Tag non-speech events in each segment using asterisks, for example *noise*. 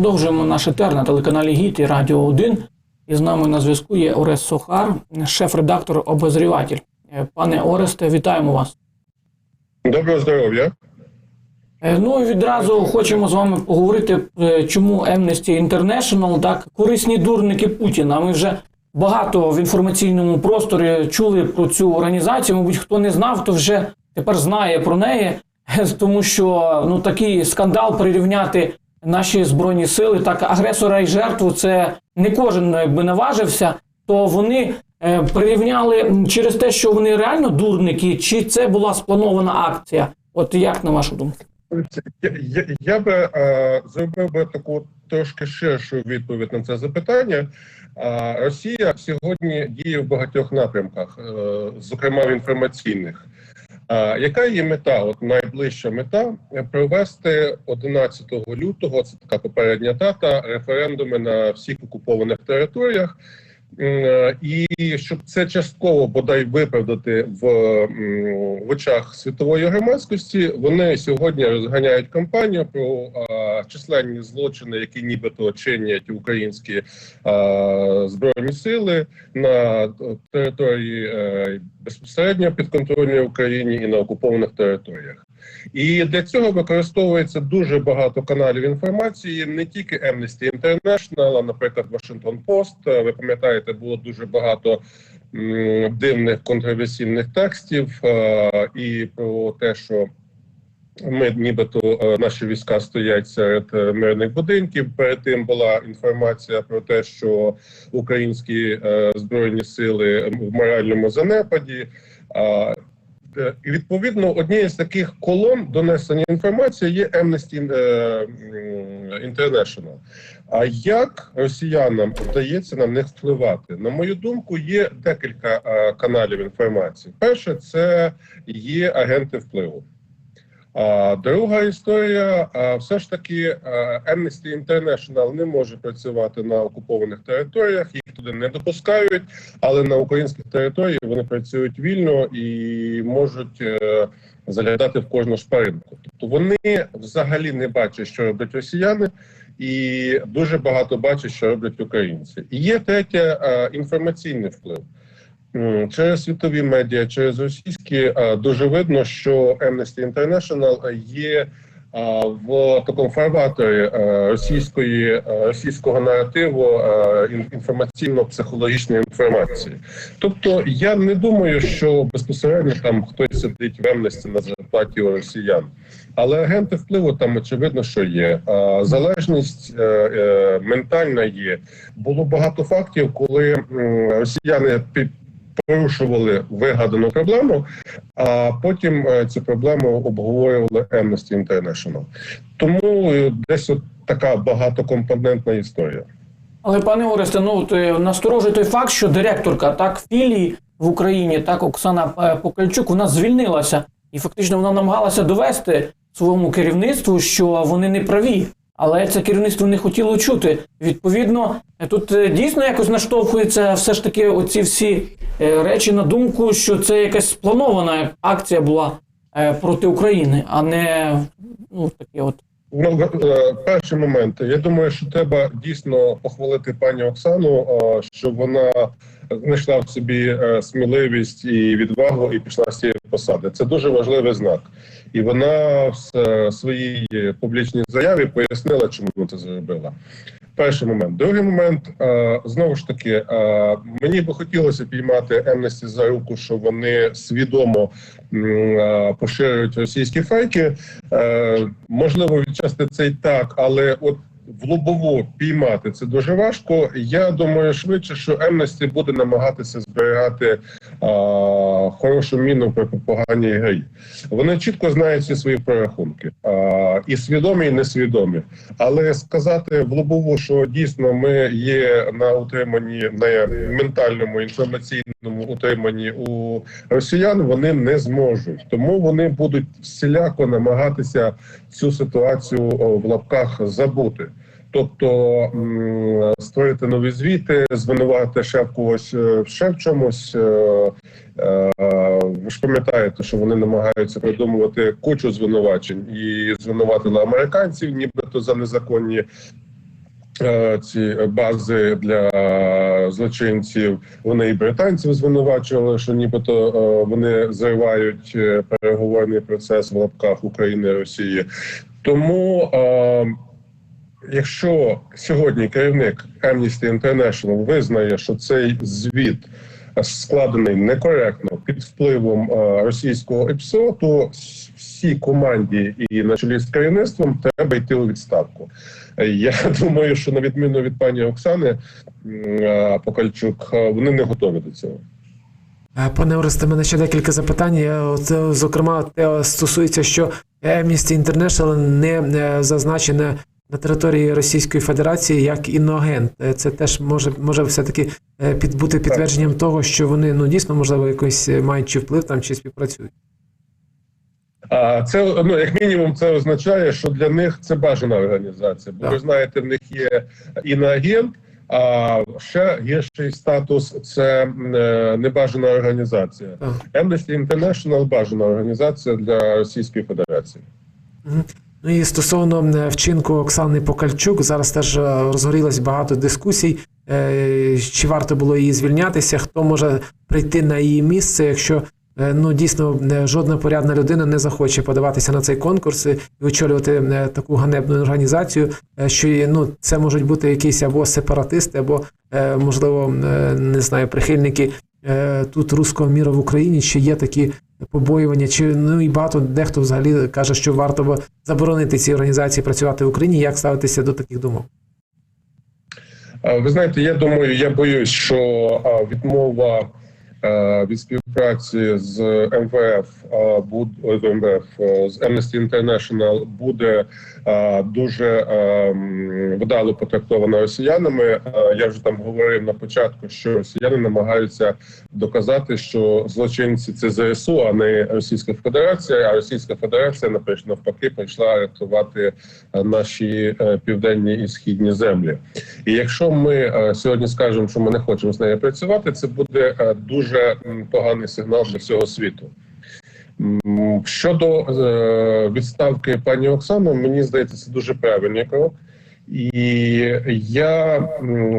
Продовжуємо наш етер на телеканалі ГІТ і Радіо 1. І з нами на зв'язку є Орест Сохар, шеф-редактор обозріватель. Е, Пане Оресте, вітаємо вас. Доброго здоров'я. Е, Ну і відразу хочемо з вами поговорити, е, чому Amnesty International так корисні дурники Путіна. Ми вже багато в інформаційному просторі чули про цю організацію. Мабуть, хто не знав, то вже тепер знає про неї, *laughs* тому що ну такий скандал прирівняти наші збройні сили, так агресора і жертву, це не кожен би наважився. То вони е, прирівняли через те, що вони реально дурники, чи це була спланована акція? От як на вашу думку? Я, я, я би е, зробив би таку трошки ширшу відповідь на це запитання. Е, Росія сьогодні діє в багатьох напрямках, е, зокрема в інформаційних. Е, яка її мета? От найближча мета провести 11 лютого, це така попередня дата, референдуми на всіх окупованих територіях. І щоб це частково бодай виправдати в, в очах світової громадськості, вони сьогодні розганяють кампанію про а, численні злочини, які нібито чинять українські а, збройні сили на території е, безпосередньо підконтрольній Україні і на окупованих територіях. І для цього використовується дуже багато каналів інформації, не тільки Amnesty International, а, наприклад, Washington Post. Ви пам'ятаєте, було дуже багато м, дивних контроверсійних текстів а, і про те, що ми нібито е, наші війська стоять серед е, мирних будинків. Перед тим була інформація про те, що українські е, збройні сили в моральному занепаді. І відповідно однією з таких колон донесення інформації є Amnesty International. А як росіянам вдається на них впливати? На мою думку, є декілька каналів інформації. Перше, це є агенти впливу. Друга історія, все ж таки, Amnesty International не може працювати на окупованих територіях, їх туди не допускають, але на українських територіях вони працюють вільно і можуть е, заглядати в кожну шпаринку. Тобто вони взагалі не бачать, що роблять росіяни, і дуже багато бачать, що роблять українці. І є третє е, інформаційний вплив. Через світові медіа, через російські дуже видно, що Amnesty International є в такому фарваторі е, російської е, російського наративу е, інформаційно-психологічної інформації. Тобто, я не думаю, що безпосередньо там хтось сидить в Amnesty на зарплаті у росіян. Але агенти впливу там очевидно, що є. Залежність ментальна є. Було багато фактів, коли росіяни пі- порушували вигадану проблему, а потім е, цю проблему обговорювали Amnesty International. Тому е, десь от така багатокомпонентна історія. Але пане Оресте, ну е, насторожує той факт, що директорка так філії в Україні, так Оксана Покальчук, вона звільнилася, і фактично вона намагалася довести своєму керівництву, що вони не праві. Але це керівництво не хотіло чути. Відповідно, тут е, дійсно якось наштовхується все ж таки оці всі е, речі на думку, що це якась спланована акція була е, проти України, а не ну таке от. Ну, перший момент. Я думаю, що треба дійсно похвалити пані Оксану, що вона знайшла в собі е, сміливість і відвагу і пішла з цієї посади. Це дуже важливий знак. І вона в своїй публічній заяві пояснила, чому це зробила. Перший момент. Другий момент е, знову ж таки, е, мені би хотілося піймати Amnesty за руку, що вони свідомо поширюють російські фейки. Можливо, відчасти це й так, але от в лобово піймати це дуже важко. Я думаю, швидше, що Amnesty буде намагатися зберігати а, хорошу міну при поганій грі. Вони чітко знають всі свої прорахунки, а, і свідомі, і несвідомі. Але сказати в лобову, що дійсно ми є на утриманні на ментальному інформаційному утриманні у росіян, вони не зможуть. Тому вони будуть всіляко намагатися цю ситуацію в лапках забути. Тобто створити нові звіти, звинувати ще в когось е, ще в чомусь. е, е, Ви ж пам'ятаєте, що вони намагаються придумувати кучу звинувачень і звинуватили американців, нібито за незаконні ці бази для злочинців. Вони і британців звинувачували, що нібито вони зривають переговорний процес в лапках України і Росії. Тому, якщо сьогодні керівник Amnesty International визнає, що цей звіт складений некоректно під впливом е, російського ЕПСО, то всій команді і на чолі з керівництвом треба йти у відставку. Е, Я *laughs* думаю, що на відміну від пані Оксани е, Покальчук, е, вони не готові до цього. Е, Пане Оресте, мене ще декілька запитань. Е, От, е, зокрема, те стосується, що Amnesty International не е, зазначене на території Російської Федерації як іноагент. Е, Це теж може, може все-таки е, під, бути підтвердженням того, що вони ну дійсно можливо якось е, мають чи вплив там чи співпрацюють. Це ну як мінімум, це означає, що для них це бажана організація. Бо Так. ви знаєте, в них є іноагент, а ще гірший статус це небажана організація. Так. Amnesty International бажана організація для Російської Федерації. Ну і стосовно вчинку Оксани Покальчук, зараз теж е, розгорілось багато дискусій. е, Чи варто було її звільнятися? Хто може прийти на її місце, якщо е, ну дійсно жодна порядна людина не захоче подаватися на цей конкурс і очолювати таку ганебну організацію, що ну це можуть бути якісь або сепаратисти, або можливо не знаю, прихильники тут руського міра в Україні, чи є такі побоювання, чи ну і багато дехто взагалі каже, що варто б заборонити цій організації працювати в Україні. Як ставитися до таких думок? Ви знаєте, я думаю, я боюсь, що відмова від співпраці з МВФ буд МВФ е, з Amnesty International буде дуже вдало потрактована росіянами. Я вже там говорив на початку, що росіяни намагаються доказати, що злочинці це ЗСУ, а не Російська Федерація. А Російська Федерація, наприклад, навпаки, прийшла рятувати е, наші е, південні і східні землі. І якщо ми е, сьогодні скажемо, що ми не хочемо з нею працювати, це буде е, дуже поганий сигнал для всього світу. Щодо е, відставки пані Оксани, мені здається, це дуже правильний крок. І я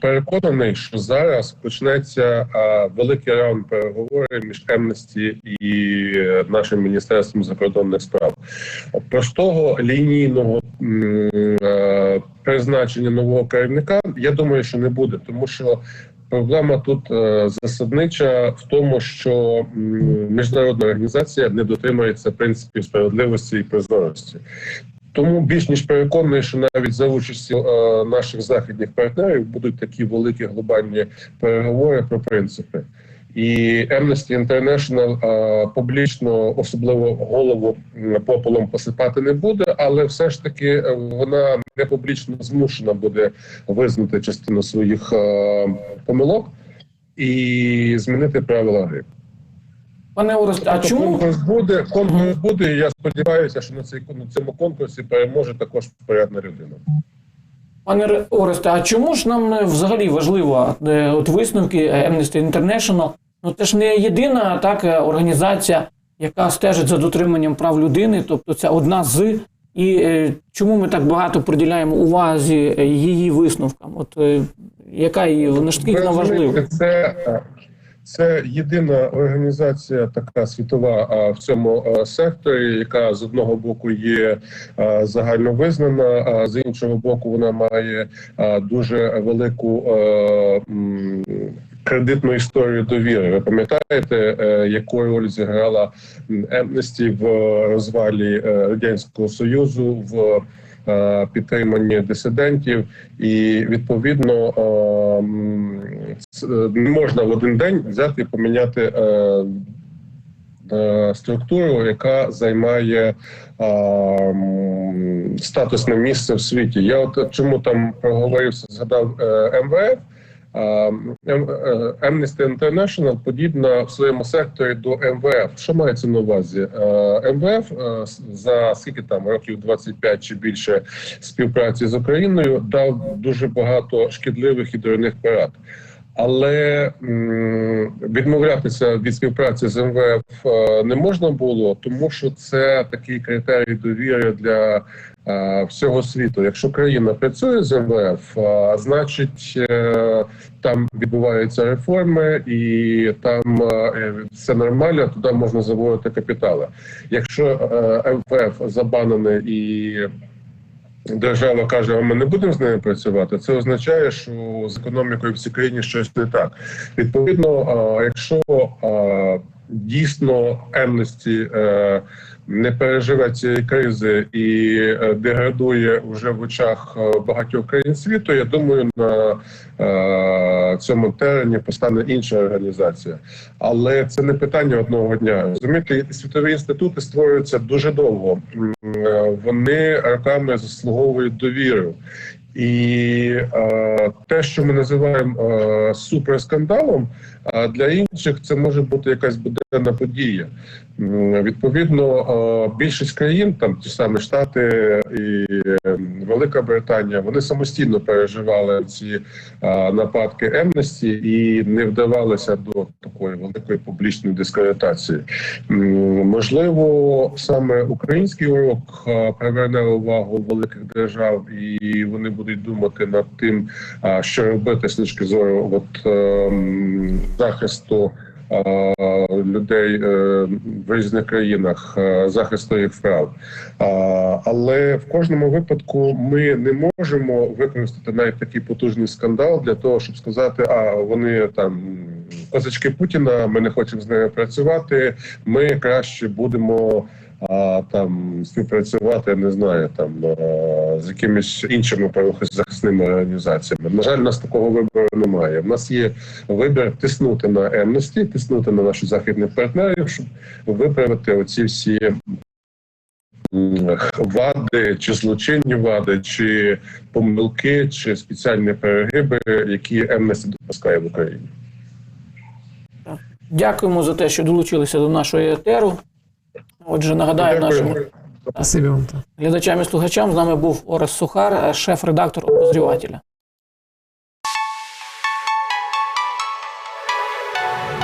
переконаний, що зараз почнеться великий раунд переговорів між Amnesty і е, нашим міністерством закордонних справ. Простого лінійного е, призначення нового керівника, я думаю, що не буде, тому що проблема тут е, засаднича в тому, що міжнародна організація не дотримується принципів справедливості і прозорості. Тому більш ніж переконаний, що навіть за участі е, наших західних партнерів будуть такі великі глобальні переговори про принципи. І Amnesty International е, публічно особливо голову м, попелом посипати не буде, але все ж таки е, вона не публічно змушена буде визнати частину своїх е, помилок і змінити правила гри. Пане Орест, а Тобто чому конкурс буде? Конкурс буде. І я сподіваюся, що на цей на цьому конкурсі переможе також порядна людина. Пане Ре- Оресте, а чому ж нам взагалі важливо от висновки Amnesty International? Ну це ж не єдина так е, організація, яка стежить за дотриманням прав людини, тобто це одна з. І е, чому ми так багато приділяємо увазі е, її висновкам? От е, яка її наскільки важлива? Це, це єдина організація, така світова в цьому е, секторі, яка з одного боку є е, загальновизнана, а з іншого боку, вона має дуже велику. Кредитну історію довіри. Ви пам'ятаєте, е, яку роль зіграла Amnesty в розвалі е, радянського союзу в е, підтриманні дисидентів, і відповідно не можна в один день взяти і поміняти структуру, яка займає статусне місце в світі. Я от чому там проговорився, згадав МВФ. Е, М- е, Amnesty International подібна в своєму секторі до МВФ. Що мається на увазі? Е, МВФ е, за скільки там років 25 чи більше співпраці з Україною дав дуже багато шкідливих і дурних порад. Але відмовлятися від співпраці з МВФ не можна було, тому що це такий критерій довіри для всього світу. Якщо країна працює з МВФ, е, значить е, там відбуваються реформи, і там е, все нормально. Туди можна заводити капітали. Якщо е, МВФ забанений і держава каже, а ми не будемо з нею працювати, це означає, що з економікою в цій країні щось не так. Відповідно, якщо дійсно Amnesty е, не переживе цієї кризи і е, деградує вже в очах е, багатьох країн світу, я думаю, на цьому терені постане інша організація. Але це не питання одного дня. Розумієте, світові інститути створюються дуже довго. Вони роками заслуговують довіру. І е, те, що ми називаємо е, суперскандалом, а для інших це може бути якась буденна подія. Відповідно, е, більшість країн, там ті самі Штати і е, Велика Британія, вони самостійно переживали ці е, нападки Емнесті і не вдавалися до такої великої публічної дискредитації. М, Можливо, саме український урок е, приверне увагу великих держав, і вони будуть думати над тим, що робити з точки зору от, ем, захисту людей е, в різних країнах, е, захисту їх прав. Але в кожному випадку ми не можемо використати навіть такий потужний скандал для того, щоб сказати, а вони там козачки Путіна, ми не хочемо з ними працювати. Ми краще будемо. А там співпрацювати, не знаю, там з якимись іншими правозахисними організаціями. На жаль, у нас такого вибору немає. У нас є вибір тиснути на Amnesty, тиснути на наших західних партнерів, щоб виправити оці всі вади, чи злочинні вади, чи помилки, чи спеціальні перегиби, які Amnesty допускає в Україні. Дякуємо за те, що долучилися до нашої етеру. Отже, нагадаю нашим глядачам і слухачам. З нами був Орес Сухар, шеф-редактор обозрівателя.